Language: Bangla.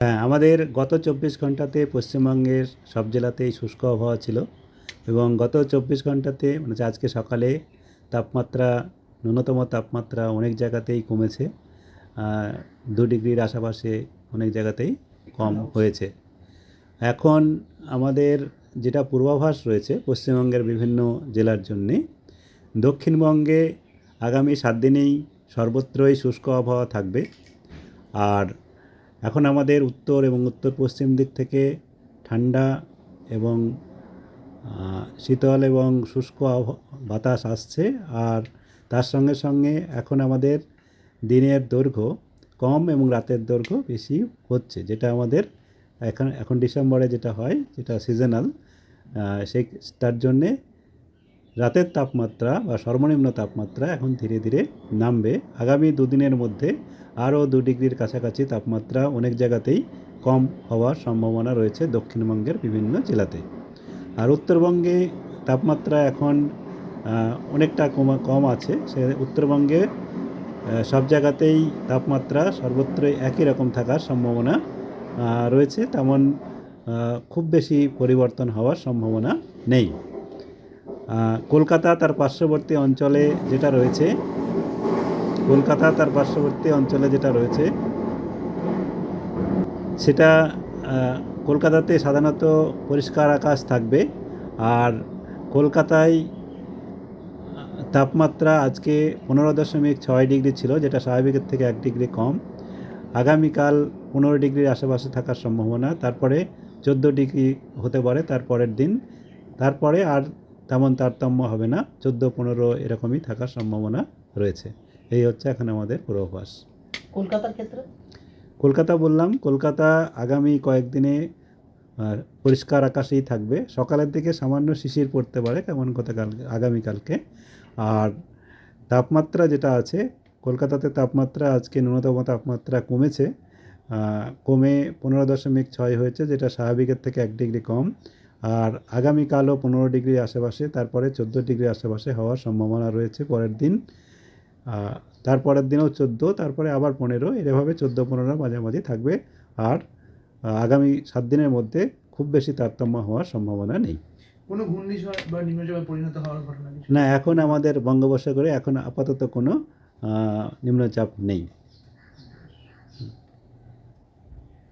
হ্যাঁ আমাদের গত চব্বিশ ঘন্টাতে পশ্চিমবঙ্গের সব জেলাতেই শুষ্ক আবহাওয়া ছিল এবং গত চব্বিশ ঘন্টাতে মানে আজকে সকালে তাপমাত্রা ন্যূনতম তাপমাত্রা অনেক জায়গাতেই কমেছে। দু ডিগ্রির আশেপাশে অনেক জায়গাতেই কম হয়েছে। এখন আমাদের যেটা পূর্বাভাস রয়েছে পশ্চিমবঙ্গের বিভিন্ন জেলার জন্যে দক্ষিণবঙ্গে আগামী সাত দিনেই সর্বত্রই শুষ্ক আবহাওয়া থাকবে। আর এখন আমাদের উত্তর এবং উত্তর পশ্চিম দিক থেকে ঠান্ডা এবং শীতল এবং শুষ্ক বাতাস আসছে। আর তার সঙ্গে সঙ্গে এখন আমাদের দিনের দৈর্ঘ্য কম এবং রাতের দৈর্ঘ্য বেশি হচ্ছে, যেটা আমাদের এখন এখন ডিসেম্বরে যেটা হয়, যেটা সিজনাল সেই, তার জন্যে রাতের তাপমাত্রা বা সর্বনিম্ন তাপমাত্রা এখন ধীরে ধীরে নামবে। আগামী দুদিনের মধ্যে আরও দু ডিগ্রির কাছাকাছি তাপমাত্রা অনেক জায়গাতেই কম হওয়ার সম্ভাবনা রয়েছে দক্ষিণবঙ্গের বিভিন্ন জেলাতে। আর উত্তরবঙ্গে তাপমাত্রা এখন অনেকটা কমা, কম আছে। সে উত্তরবঙ্গে সব জায়গাতেই তাপমাত্রা সর্বত্রই একই রকম থাকার সম্ভাবনা রয়েছে। তেমন খুব বেশি পরিবর্তন হওয়ার সম্ভাবনা নেই। কলকাতা তার পার্শ্ববর্তী অঞ্চলে যেটা রয়েছে কলকাতা, তার পার্শ্ববর্তী অঞ্চলে যেটা রয়েছে, সেটা কলকাতাতে সাধারণত পরিষ্কার আকাশ থাকবে। আর কলকাতায়, তাপমাত্রা আজকে পনেরো দশমিক ছয় ডিগ্রি ছিল, যেটা স্বাভাবিকের থেকে এক ডিগ্রি কম। আগামীকাল পনেরো ডিগ্রির আশেপাশে থাকার সম্ভাবনা। তারপরে চোদ্দ ডিগ্রি হতে পারে, তারপরের দিন। তারপরে আর তেমন তারতম্য হবে না। চোদ্দ পনেরো এরকমই থাকার সম্ভাবনা রয়েছে। এই হচ্ছে এখন আমাদের পূর্বাভাস। কলকাতার ক্ষেত্রে? কলকাতা বললাম কলকাতা আগামী কয়েকদিনে আর পরিষ্কার আকাশেই থাকবে। সকালের দিকে সামান্য শিশির পড়তে পারে কেমন গতকাল আগামীকালকে। আর তাপমাত্রা যেটা আছে কলকাতাতে তাপমাত্রা আজকে ন্যূনতম তাপমাত্রা কমেছে। কমে পনেরো দশমিক ছয় হয়েছে যেটা স্বাভাবিকের থেকে এক ডিগ্রি কম। আর আগামীকালও পনেরো ডিগ্রি আশেপাশে তারপরে চোদ্দ ডিগ্রি আশেপাশে হওয়ার সম্ভাবনা রয়েছে পরের দিন। তারপরের দিনেও চোদ্দ তারপরে আবার পনেরো এভাবে চোদ্দ পনেরো মাঝামাঝি থাকবে। আর আগামী সাত দিনের মধ্যে খুব বেশি তারতম্য হওয়ার সম্ভাবনা নেই। কোনো ঘূর্ণিঝড় বা নিম্নচাপে পরিণত হওয়ার ঘটনা না এখন আমাদের বঙ্গোপসাগরে এখন আপাতত কোনো নিম্নচাপ নেই।